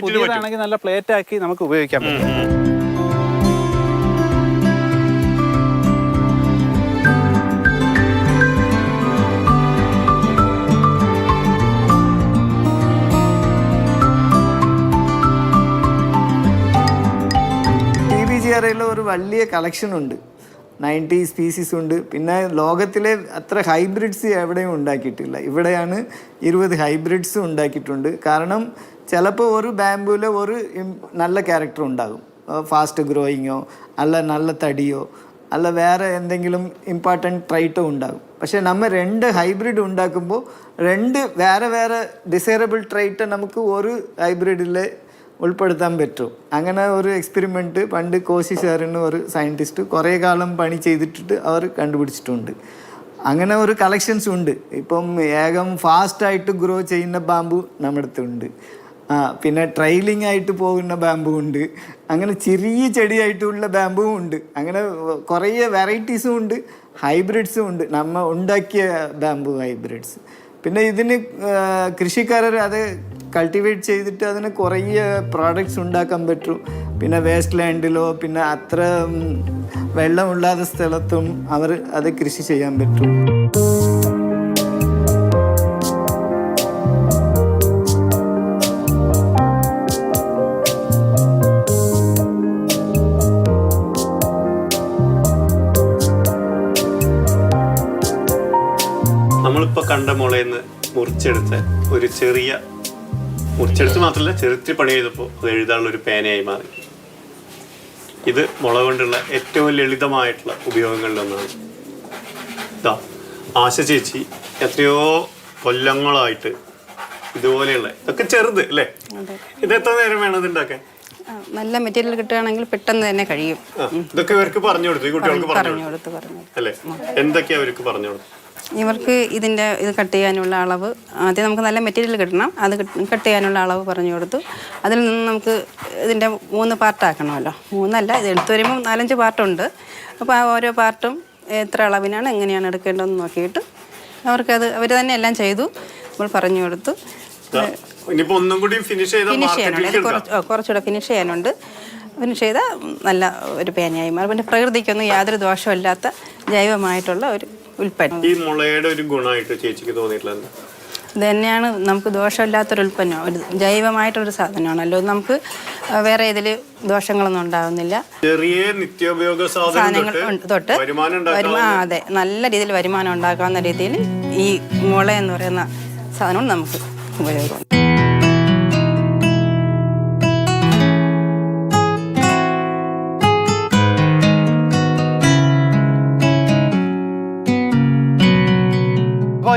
പുതിയതാണെങ്കിൽ നല്ല പ്ലേറ്റ് ആക്കി നമുക്ക് ഉപയോഗിക്കാൻ പറ്റും. ആറിൽ ഒരു വലിയ കളക്ഷൻ ഉണ്ട്. നയന്റി സ്പീസീസ് ഉണ്ട്. പിന്നെ ലോകത്തിലെ അത്ര ഹൈബ്രിഡ്സ് എവിടെയും ഉണ്ടാക്കിയിട്ടില്ല. ഇവിടെയാണ് ഇരുപത് ഹൈബ്രിഡ്സ് ഉണ്ടാക്കിയിട്ടുണ്ട്. കാരണം ചിലപ്പോൾ ഒരു ബാംബൂവിലെ ഒരു നല്ല ക്യാരക്ടർ ഉണ്ടാകും. ഫാസ്റ്റ് ഗ്രോയിങ്ങോ അല്ല നല്ല തടിയോ അല്ല വേറെ എന്തെങ്കിലും ഇമ്പോർട്ടന്റ് ട്രൈറ്റോ ഉണ്ടാകും. പക്ഷേ നമ്മൾ രണ്ട് ഹൈബ്രിഡ് ഉണ്ടാക്കുമ്പോൾ രണ്ട് വേറെ വേറെ ഡിസൈറബിൾ ട്രൈറ്റ് നമുക്ക് ഒരു ഹൈബ്രിഡിൽ ഉൾപ്പെടുത്താൻ പറ്റും. അങ്ങനെ ഒരു എക്സ്പെരിമെന്റ് പണ്ട് കോശി സാറിന് ഒരു സയന്റിസ്റ്റ് കുറേ കാലം പണി ചെയ്തിട്ടിട്ട് അവർ കണ്ടുപിടിച്ചിട്ടുണ്ട്. അങ്ങനെ ഒരു കളക്ഷൻസ് ഉണ്ട്. ഇപ്പം ഏകം ഫാസ്റ്റായിട്ട് ഗ്രോ ചെയ്യുന്ന ബാമ്പു നമ്മുടെ അടുത്തുണ്ട് ആ പിന്നെ ട്രൈലിംഗ് ആയിട്ട് പോകുന്ന ബാമ്പു ഉണ്ട്. അങ്ങനെ ചെറിയ ചെടിയായിട്ടുള്ള ബാമ്പുവും ഉണ്ട്. അങ്ങനെ കുറേ വെറൈറ്റീസും ഉണ്ട്. ഹൈബ്രിഡ്സും ഉണ്ട്. നമ്മൾ ഉണ്ടാക്കിയ ബാമ്പു ഹൈബ്രിഡ്സ് പിന്നെ ഇതിന് കൃഷിക്കാരർ അത് കൾട്ടിവേറ്റ് ചെയ്തിട്ട് അതിന് കുറേ പ്രോഡക്റ്റ്സ് ഉണ്ടാക്കാൻ പറ്റും. പിന്നെ വേസ്റ്റ് ലാൻഡിലോ പിന്നെ അത്ര വെള്ളമില്ലാത്ത സ്ഥലത്തും അവർ അത് കൃഷി ചെയ്യാൻ പറ്റും. നമ്മളിപ്പോ കണ്ട മുളയിൽ നിന്ന് മുറിച്ചെടുത്ത ഒരു ചെറിയ മുറിച്ചെടുത്ത് മാത്രമല്ല ചെറുത്തി പണി ചെയ്തപ്പോൾ അത് എഴുതാനുള്ള ഒരു പേനയായി മാറി. ഇത് മുള കൊണ്ടുള്ള ഏറ്റവും ലളിതമായിട്ടുള്ള ഉപയോഗങ്ങളിലൊന്നാണ് ഇതാ ആശ ചേച്ചി എത്രയോ കൊല്ലങ്ങളായിട്ട് ഇതുപോലെയുള്ള ഇതൊക്കെ ചെറുത് അല്ലേ? ഇത് എത്ര നേരം വേണം ഇത് ഉണ്ടാക്കാൻ? നല്ല മെറ്റീരിയൽ കിട്ടുകയാണെങ്കിൽ പെട്ടെന്ന് തന്നെ കഴിയും. ഇതൊക്കെ ഇവർക്ക് പറഞ്ഞു കൊടുത്തു ഈ കുട്ടികൾക്ക് പറഞ്ഞു കൊടുത്തു. കൊടുത്ത് പറഞ്ഞു അല്ലേ? എന്തൊക്കെയാ അവർക്ക് പറഞ്ഞു കൊടുത്തു ഇവർക്ക് ഇതിന്റെ ഇത് കട്ട് ചെയ്യാനുള്ള അളവ് ആദ്യം നമുക്ക് നല്ല മെറ്റീരിയൽ കിട്ടണം. അത് കട്ട് ചെയ്യാനുള്ള അളവ് പറഞ്ഞു കൊടുത്തു. അതിൽ നിന്ന് നമുക്ക് ഇതിന്റെ മൂന്ന് പാർട്ടാക്കണമല്ലോ മൂന്നല്ല ഇത് എടുത്തു വരുമ്പോൾ നാലഞ്ച് പാർട്ടുണ്ട് അപ്പോൾ ആ ഓരോ പാർട്ടും എത്ര അളവിനാണ് എങ്ങനെയാണ് എടുക്കേണ്ടതെന്ന് നോക്കിയിട്ട് അവർക്കത് അവർ തന്നെ എല്ലാം ചെയ്തു. നമ്മൾ പറഞ്ഞു കൊടുത്തു. ഒന്നും കൂടി ഫിനിഷ് ചെയ്യാനുണ്ട്. കുറച്ചുകൂടെ ഫിനിഷ് ചെയ്യാനുണ്ട്. ഫിനിഷ് ചെയ്താൽ നല്ല ഒരു പേനയായി മാറും. പിന്നെ പ്രകൃതിക്കൊന്നും യാതൊരു ദോഷമില്ലാത്ത ജൈവമായിട്ടുള്ള ഒരു ഉൽപ്പന്നം. ഈ മുളയുടെ ഒരു ഗുണമായിട്ട് ചേച്ചിക്ക് തോന്നിയിട്ടുള്ള ഇത് തന്നെയാണ് നമുക്ക് ദോഷമില്ലാത്തൊരു ഉൽപ്പന്നം. ഒരു ജൈവമായിട്ടൊരു സാധനമാണല്ലോ. നമുക്ക് വേറെ ഇതിൽ ദോഷങ്ങളൊന്നും ഉണ്ടാകുന്നില്ല ചെറിയ നിത്യോപയോഗ സാധനം സാധനങ്ങൾ തൊട്ട് വരുമാനം അതെ. നല്ല രീതിയിൽ വരുമാനം ഉണ്ടാക്കാവുന്ന രീതിയിൽ ഈ മുള എന്ന് പറയുന്ന സാധനം നമുക്ക് ഉപയോഗമുണ്ട്.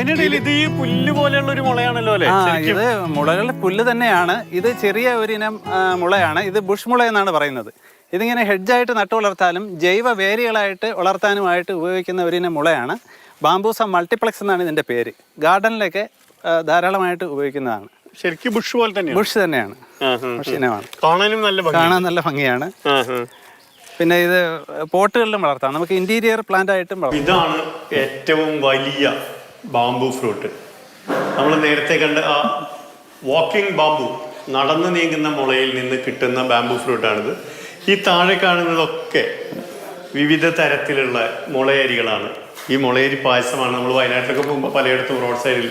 അതിനിടയിൽ ഇത് ഈ പുല്ല് പോലെയുള്ള ഒരു മുളയാണല്ലോ അല്ലേ? ആ ഇത് മുളകളുടെ പുല്ല് തന്നെയാണ്. ഇത് ചെറിയ ഒരിനം ആ, മുളയാണ്. ഇത് ബുഷ് മുള എന്നാണ് പറയുന്നത്. ഇതിങ്ങനെ ഹെഡ്ജായിട്ട് നട്ടു വളർത്താനും ജൈവ വേരികളായിട്ട് വളർത്താനുമായിട്ട് ഉപയോഗിക്കുന്ന ഒരിനം മുളയാണ്. ബാംബൂസ മൾട്ടിപ്ലക്സ് എന്നാണ് ഇതിന്റെ പേര്. ഗാർഡനിലൊക്കെ ആ, ധാരാളമായിട്ട് ഉപയോഗിക്കുന്നതാണ്. ശരിക്കും ബുഷ് പോലെ തന്നെയാണ്. ബുഷ് തന്നെയാണ്. ബുഷ് ഇനമാണ്. കാണാനും നല്ല ഭംഗി കാണാൻ നല്ല ഭംഗിയാണ്. പിന്നെ ഇത് പോട്ടുകളിലും വളർത്താം. നമുക്ക് ഇന്റീരിയർ പ്ലാന്റ് ആയിട്ടും വളർത്താം. ഇതാണ് ഏറ്റവും വലിയ ബാംബു ഫ്രൂട്ട് നമ്മൾ നേരത്തെ കണ്ട ആ വാക്കിംഗ് ബാംബു നടന്നു നീങ്ങുന്ന മുളയിൽ നിന്ന് കിട്ടുന്ന ബാംബു ഫ്രൂട്ടാണിത് ഈ താഴെ കാണുന്നതൊക്കെ വിവിധ തരത്തിലുള്ള മുളയരികളാണ്. ഈ മുളയരി പായസമാണ് നമ്മൾ വയനാട്ടിലൊക്കെ പോകുമ്പോൾ പലയിടത്തും റോഡ് സൈഡിൽ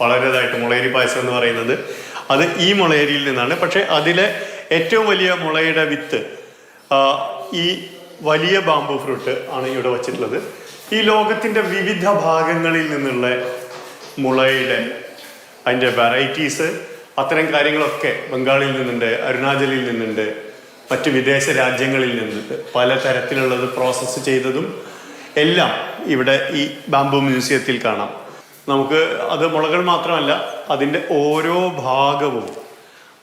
വളരെതായിട്ട് മുളയരി പായസം എന്ന് പറയുന്നത്. അത് ഈ മുളയരിയിൽ നിന്നാണ്. പക്ഷേ അതിലെ ഏറ്റവും വലിയ മുളയുടെ വിത്ത് ഈ വലിയ ബാംബു ഫ്രൂട്ട് ആണ് ഇവിടെ വച്ചിട്ടുള്ളത്. ഈ ലോകത്തിന്റെ വിവിധ ഭാഗങ്ങളിൽ നിന്നുള്ള മുളയുടെ അതിന്റെ വെറൈറ്റീസ് അത്തരം കാര്യങ്ങളൊക്കെ ബംഗാളിൽ നിന്നുണ്ട് അരുണാചലിൽ നിന്നുണ്ട് മറ്റ് വിദേശ രാജ്യങ്ങളിൽ നിന്നുണ്ട്. പല തരത്തിലുള്ളത് പ്രോസസ്സ് ചെയ്തതും എല്ലാം ഇവിടെ ഈ ബാംബു മ്യൂസിയത്തിൽ കാണാം. നമുക്ക് അത് മുളകൾ മാത്രമല്ല അതിന്റെ ഓരോ ഭാഗവും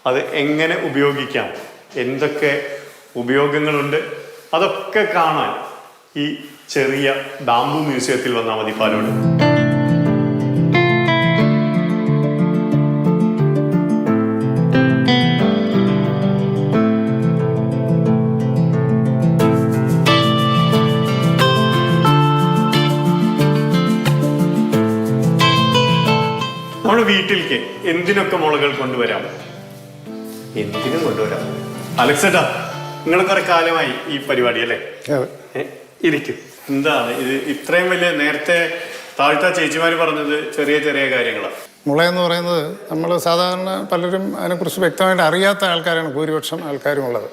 അത് എങ്ങനെ ഉപയോഗിക്കാം എന്തൊക്കെ ഉപയോഗങ്ങളുണ്ട് അതൊക്കെ കാണാൻ ഈ ചെറിയ ബാംബു മ്യൂസിയത്തിൽ വന്നാൽ മതി പാലോട് നമ്മുടെ വീട്ടിലേക്ക് എന്തിനൊക്കെ മുളകൾ കൊണ്ടുവരാം? എന്തിനും കൊണ്ടുവരാം. അലക്സേട്ടാ നിങ്ങൾ കുറെ കാലമായി ഈ പരിപാടി അല്ലേ? ഇരിക്കും. എന്താണ്? ഇത് ഇത്രയും വലിയ നേരത്തെ താഴ്ത്ത ചേച്ചിമാര് പറഞ്ഞത് ചെറിയ ചെറിയ കാര്യങ്ങളാണ്. മുള എന്ന് പറയുന്നത് നമ്മൾ സാധാരണ പലരും അതിനെക്കുറിച്ച് വ്യക്തമായിട്ട് അറിയാത്ത ആൾക്കാരാണ് ഭൂരിപക്ഷം ആൾക്കാരുമുള്ളത്.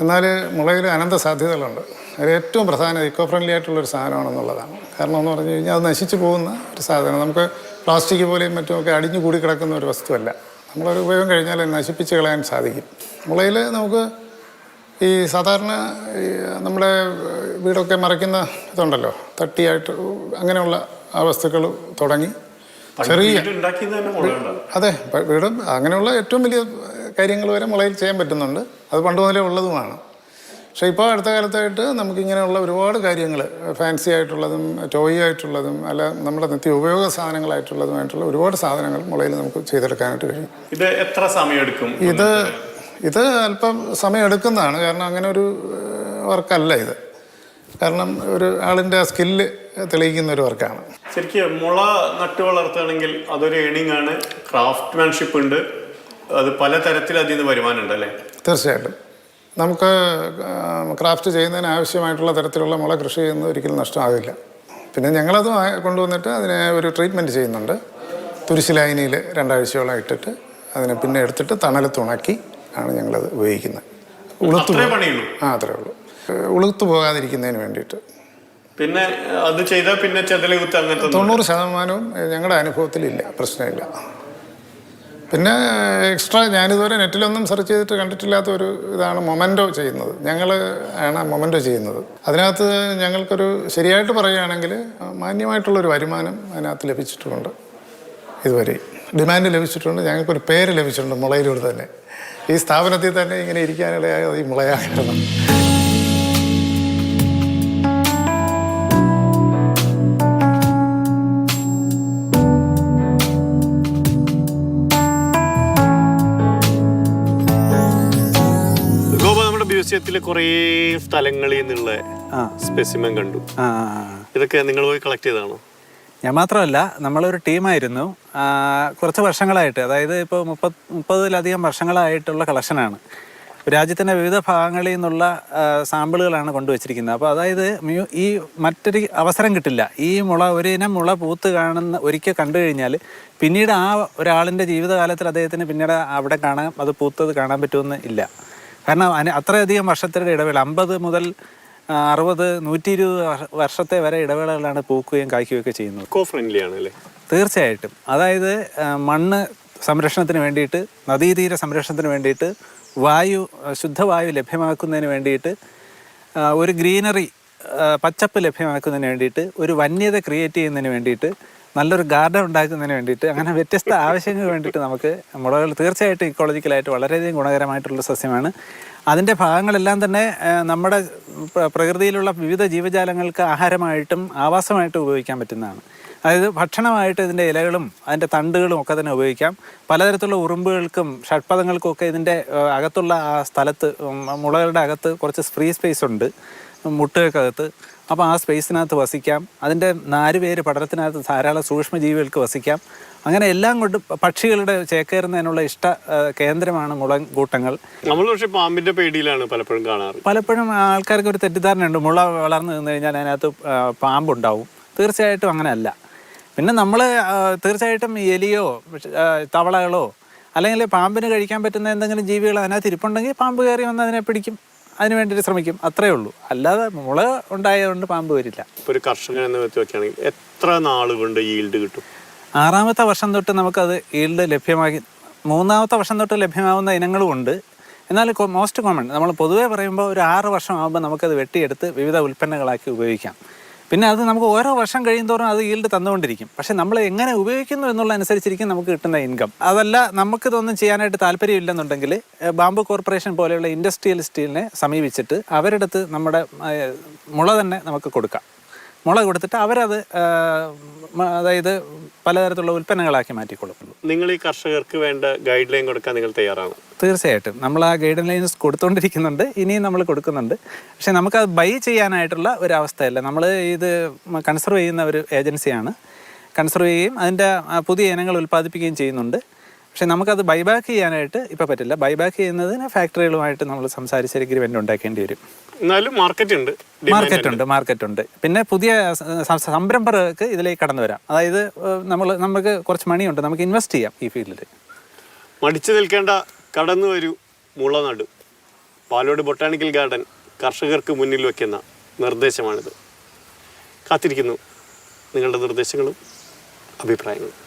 എന്നാൽ മുളയിൽ അനന്ത സാധ്യതകളുണ്ട്. അതിൽ ഏറ്റവും പ്രധാന ഇക്കോ ഫ്രണ്ട്ലി ആയിട്ടുള്ളൊരു സാധനമാണെന്നുള്ളതാണ്. കാരണം എന്ന് പറഞ്ഞു കഴിഞ്ഞാൽ അത് നശിച്ചു പോകുന്ന ഒരു സാധനം നമുക്ക് പ്ലാസ്റ്റിക് പോലെയും മറ്റുമൊക്കെ അടിഞ്ഞു കൂടി കിടക്കുന്ന ഒരു വസ്തുവല്ല. നമ്മളൊരു ഉപയോഗം കഴിഞ്ഞാൽ അത് നശിപ്പിച്ച് കളയാൻ സാധിക്കും. മുളയിൽ നമുക്ക് ഈ സാധാരണ നമ്മുടെ വീടൊക്കെ മറയ്ക്കുന്ന ഇതുണ്ടല്ലോ തട്ടിയായിട്ട് അങ്ങനെയുള്ള ആ വസ്തുക്കൾ തുടങ്ങി. ചെറിയ അതെ വീട് അങ്ങനെയുള്ള ഏറ്റവും വലിയ കാര്യങ്ങൾ വരെ മുളയിൽ ചെയ്യാൻ പറ്റുന്നുണ്ട്. അത് പണ്ട് മുതലേ ഉള്ളതുമാണ്. പക്ഷേ ഇപ്പോൾ അടുത്ത കാലത്തായിട്ട് നമുക്കിങ്ങനെയുള്ള ഒരുപാട് കാര്യങ്ങൾ ഫാൻസി ആയിട്ടുള്ളതും ടോയ് ആയിട്ടുള്ളതും അല്ല നമ്മുടെ നിത്യ ഉപയോഗ സാധനങ്ങളായിട്ടുള്ളതുമായിട്ടുള്ള ഒരുപാട് സാധനങ്ങൾ മുളയിൽ നമുക്ക് ചെയ്തെടുക്കാനായിട്ട് കഴിയും. ഇത് എത്ര സമയം എടുക്കും ഇത് ഇത് അല്പം സമയം എടുക്കുന്നതാണ്. കാരണം അങ്ങനെ ഒരു വർക്കല്ല ഇത്. കാരണം ഒരു ആളിന്റെ സ്കില്ല് തെളിയിക്കുന്ന ഒരു വർക്കാണ്. ശരിക്കും മുള നട്ടു വളർത്തുകയാണെങ്കിൽ അതൊരു ഏണിംഗ് ആണ്. ക്രാഫ്റ്റ്മാൻഷിപ്പ് ഉണ്ട്. അത് പല തരത്തിൽ അതിൽ നിന്ന് വരുമാനം ഉണ്ട് അല്ലേ? തീർച്ചയായിട്ടും. നമുക്ക് ക്രാഫ്റ്റ് ചെയ്യുന്നതിന് ആവശ്യമായിട്ടുള്ള തരത്തിലുള്ള മുള കൃഷി ചെയ്യുന്നത് ഒരിക്കലും നഷ്ടമാകില്ല. പിന്നെ ഞങ്ങളത് കൊണ്ടുവന്നിട്ട് അതിനെ ഒരു ട്രീറ്റ്മെന്റ് ചെയ്യുന്നുണ്ട്. തുരിശ് ലൈനിയിൽ രണ്ടാഴ്ചയോളം ഇട്ടിട്ട് അതിനെ പിന്നെ എടുത്തിട്ട് തണലത്ത് ഉണക്കി ആണ് ഞങ്ങളത് ഉപയോഗിക്കുന്നത്. ഉളുത്തു ആ അത്രേ ഉള്ളൂ. ഉളുത്ത് പോകാതിരിക്കുന്നതിന് വേണ്ടിയിട്ട്. പിന്നെ അത് ചെയ്താൽ പിന്നെ ചെതൽ കുത്ത് അങ്ങനത്തെ തൊണ്ണൂറ് ശതമാനവും ഞങ്ങളുടെ അനുഭവത്തിലില്ല. പ്രശ്നമില്ല. പിന്നെ എക്സ്ട്രാ ഞാനിതുവരെ നെറ്റിലൊന്നും സെർച്ച് ചെയ്തിട്ട് കണ്ടിട്ടില്ലാത്ത ഒരു ഇതാണ് മൊമെന്റോ ചെയ്യുന്നത്. ഞങ്ങൾ ആണ് മൊമെന്റോ ചെയ്യുന്നത്. അതിനകത്ത് ഞങ്ങൾക്കൊരു ശരിയായിട്ട് പറയുകയാണെങ്കിൽ മാന്യമായിട്ടുള്ളൊരു വരുമാനം അതിനകത്ത് ലഭിച്ചിട്ടുണ്ട് ഇതുവരെ. ഡിമാൻഡ് ലഭിച്ചിട്ടുണ്ട്. ഞങ്ങൾക്കൊരു പേര് ലഭിച്ചിട്ടുണ്ട് മുളയിലൂടെ തന്നെ. ഈ സ്ഥാപനത്തിൽ തന്നെ ഇങ്ങനെ ഇരിക്കാനിടയായത് ഈ മുളയാകണം ഗോപ നമ്മുടെ മ്യൂസിയത്തിൽ കുറേ സ്ഥലങ്ങളിൽ നിന്നുള്ള സ്പെസിമൻ കണ്ടു. ഇതൊക്കെ നിങ്ങൾ പോയി കളക്ട് ചെയ്തതാണോ? ഞാൻ മാത്രമല്ല നമ്മളൊരു ടീമായിരുന്നു. കുറച്ച് വർഷങ്ങളായിട്ട് അതായത് ഇപ്പോൾ മുപ്പത് മുപ്പതിലധികം വർഷങ്ങളായിട്ടുള്ള കളക്ഷനാണ്. രാജ്യത്തിന്റെ വിവിധ ഭാഗങ്ങളിൽ നിന്നുള്ള സാമ്പിളുകളാണ് കൊണ്ടുവച്ചിരിക്കുന്നത്. അപ്പോൾ അതായത് മ്യൂ ഈ മറ്റൊരു അവസരം കിട്ടില്ല. ഈ മുള ഒരു ഇനം മുള പൂത്ത് കാണുന്ന ഒരിക്കൽ കണ്ടു കഴിഞ്ഞാൽ പിന്നീട് ആ ഒരാളിന്റെ ജീവിതകാലത്തിൽ അദ്ദേഹത്തിന് പിന്നീട് അവിടെ കാണാൻ അത് പൂത്തത് കാണാൻ പറ്റുമെന്ന് ഇല്ല. കാരണം അത്രയധികം വർഷത്തിന്റെ ഇടവേള അമ്പത് മുതൽ അറുപത് നൂറ്റി ഇരുപത് വർഷ- വർഷത്തെ വരെ ഇടവേളകളാണ് പൂക്കുകയും കായ്ക്കുകയും ഒക്കെ ചെയ്യുന്നത്. ഇക്കോ ഫ്രണ്ട്ലി ആണല്ലേ തീർച്ചയായിട്ടും. അതായത് മണ്ണ് സംരക്ഷണത്തിന് വേണ്ടിയിട്ട് നദീതീര സംരക്ഷണത്തിന് വേണ്ടിയിട്ട് വായു ശുദ്ധവായു ലഭ്യമാക്കുന്നതിന് വേണ്ടിയിട്ട് ഒരു ഗ്രീനറി പച്ചപ്പ് ലഭ്യമാക്കുന്നതിന് വേണ്ടിയിട്ട് ഒരു വന്യത ക്രിയേറ്റ് ചെയ്യുന്നതിന് വേണ്ടിയിട്ട് നല്ലൊരു ഗാർഡൻ ഉണ്ടാക്കുന്നതിന് വേണ്ടിയിട്ട് അങ്ങനെ വ്യത്യസ്ത ആവശ്യങ്ങൾക്ക് വേണ്ടിയിട്ട് നമുക്ക് മുളകൾ തീർച്ചയായിട്ടും ഇക്കോളജിക്കലായിട്ട് വളരെയധികം ഗുണകരമായിട്ടുള്ള സസ്യമാണ്. അതിന്റെ ഭാഗങ്ങളെല്ലാം തന്നെ നമ്മുടെ പ്രകൃതിയിലുള്ള വിവിധ ജീവജാലങ്ങൾക്ക് ആഹാരമായിട്ടും ആവാസമായിട്ടും ഉപയോഗിക്കാൻ പറ്റുന്നതാണ്. അതായത് ഭക്ഷണമായിട്ട് ഇതിന്റെ ഇലകളും അതിന്റെ തണ്ടുകളും ഒക്കെ തന്നെ ഉപയോഗിക്കാം. പലതരത്തിലുള്ള ഉറുമ്പുകൾക്കും ഷഡ്പഥങ്ങൾക്കും ഒക്കെ ഇതിന്റെ അകത്തുള്ള ആ സ്ഥലത്ത് മുളകളുടെ അകത്ത് കുറച്ച് ഫ്രീ സ്പേസ് ഉണ്ട്. മുട്ടുകൾക്കകത്ത്. അപ്പോൾ ആ സ്പേസിനകത്ത് വസിക്കാം. അതിന്റെ പേര് പടരത്തിനകത്ത് ധാരാളം സൂക്ഷ്മജീവികൾക്ക് വസിക്കാം. അങ്ങനെ എല്ലാം കൊണ്ട് പക്ഷികളുടെ ചേക്കേറുന്നതിനുള്ള ഇഷ്ട കേന്ദ്രമാണ് മുള കൂട്ടങ്ങൾ നമ്മൾ പക്ഷേ പാമ്പിന്റെ പേടിയിലാണ് പലപ്പോഴും കാണാറ്. പലപ്പോഴും ആൾക്കാർക്ക് ഒരു തെറ്റിദ്ധാരണയുണ്ട്. മുള വളർന്നു നിന്ന് കഴിഞ്ഞാൽ അതിനകത്ത് പാമ്പുണ്ടാവും. തീർച്ചയായിട്ടും അങ്ങനെയല്ല. പിന്നെ നമ്മൾ തീർച്ചയായിട്ടും എലിയോ തവളകളോ അല്ലെങ്കിൽ പാമ്പിന് കഴിക്കാൻ പറ്റുന്ന എന്തെങ്കിലും ജീവികൾ അതിനകത്ത് ഇരിപ്പുണ്ടെങ്കിൽ പാമ്പ് കയറി വന്ന് അതിനെ പിടിക്കും. അതിന് വേണ്ടിയിട്ട് ശ്രമിക്കും. അത്രേ ഉള്ളൂ. അല്ലാതെ മുള ഉണ്ടായതുകൊണ്ട് പാമ്പ് വരില്ല. ഇപ്പൊ ഒരു കർഷകൻ എന്ന് വെച്ച് നോക്കുകയാണെങ്കിൽ എത്ര നാൾ കൊണ്ട് ഈൽഡ് കിട്ടും? ആറാമത്തെ വർഷം തൊട്ട് നമുക്കത് ഈൽഡ് ലഭ്യമാക്കി മൂന്നാമത്തെ വർഷം തൊട്ട് ലഭ്യമാവുന്ന ഇനങ്ങളും ഉണ്ട്. എന്നാൽ മോസ്റ്റ് കോമൺ നമ്മൾ പൊതുവേ പറയുമ്പോൾ ഒരു ആറ് വർഷം ആകുമ്പോൾ നമുക്കത് വെട്ടിയെടുത്ത് വിവിധ ഉൽപ്പന്നങ്ങളാക്കി ഉപയോഗിക്കാം. പിന്നെ അത് നമുക്ക് ഓരോ വർഷം കഴിയുമോറും അത് ഈൽഡ് തന്നുകൊണ്ടിരിക്കും. പക്ഷെ നമ്മൾ എങ്ങനെ ഉപയോഗിക്കുന്നു എന്നുള്ള അനുസരിച്ചിരിക്കും നമുക്ക് കിട്ടുന്ന ഇൻകം അതല്ല നമുക്ക് ഇതൊന്നും ചെയ്യാനായിട്ട് താല്പര്യമില്ലെന്നുണ്ടെങ്കിൽ ബാംബു കോർപ്പറേഷൻ പോലെയുള്ള ഇൻഡസ്ട്രിയൽ സ്റ്റീലിനെ സമീപിച്ചിട്ട് അവരുടെ നമ്മുടെ മുള തന്നെ നമുക്ക് കൊടുക്കാം. മുള കൊടുത്തിട്ട് അവരത് അതായത് പലതരത്തിലുള്ള ഉൽപ്പന്നങ്ങളാക്കി മാറ്റിക്കൊള്ളും നിങ്ങൾ ഈ കർഷകർക്ക് വേണ്ട ഗൈഡ് ലൈൻ കൊടുക്കാൻ നിങ്ങൾ തയ്യാറാണ്? തീർച്ചയായിട്ടും. നമ്മൾ ആ ഗൈഡ് ലൈൻസ് കൊടുത്തുകൊണ്ടിരിക്കുന്നുണ്ട് ഇനിയും നമ്മൾ കൊടുക്കുന്നുണ്ട്. പക്ഷെ അത് ബൈ ചെയ്യാനായിട്ടുള്ള ഒരു അവസ്ഥയല്ല നമ്മൾ ഇത് കൺസർവ് ചെയ്യുന്ന ഒരു ഏജൻസിയാണ് കൺസർവ് ചെയ്യുകയും അതിന്റെ പുതിയ ഇനങ്ങൾ ഉൽപ്പാദിപ്പിക്കുകയും ചെയ്യുന്നുണ്ട്. പക്ഷെ നമുക്കത് ബൈബാക്ക് ചെയ്യാനായിട്ട് ഇപ്പോൾ പറ്റില്ല. ബൈബാക്ക് ചെയ്യുന്നതിന് ഫാക്ടറികളുമായിട്ട് നമ്മൾ സംസാരിച്ച് എഗ്രിമെന്റ് ഉണ്ടാക്കേണ്ടി വരും. എന്നാലും മാർക്കറ്റ് ഉണ്ട്. മാർക്കറ്റ് ഉണ്ട് മാർക്കറ്റ് ഉണ്ട്. പിന്നെ പുതിയ സംരംഭകർക്ക് ഇതിലേക്ക് കടന്നു വരാം. അതായത് നമ്മൾ നമുക്ക് കുറച്ച് മണിയുണ്ട് നമുക്ക് ഇൻവെസ്റ്റ് ചെയ്യാം ഈ ഫീൽഡിൽ മടിച്ചു നിൽക്കേണ്ട കടന്നു വരൂ മുളനാട്. പാലോട് ബൊട്ടാണിക്കൽ ഗാർഡൻ കർഷകർക്ക് മുന്നിൽ വയ്ക്കുന്ന നിർദ്ദേശമാണിത്. കാത്തിരിക്കുന്നു. നിങ്ങളുടെ നിർദ്ദേശങ്ങളും അഭിപ്രായങ്ങളും.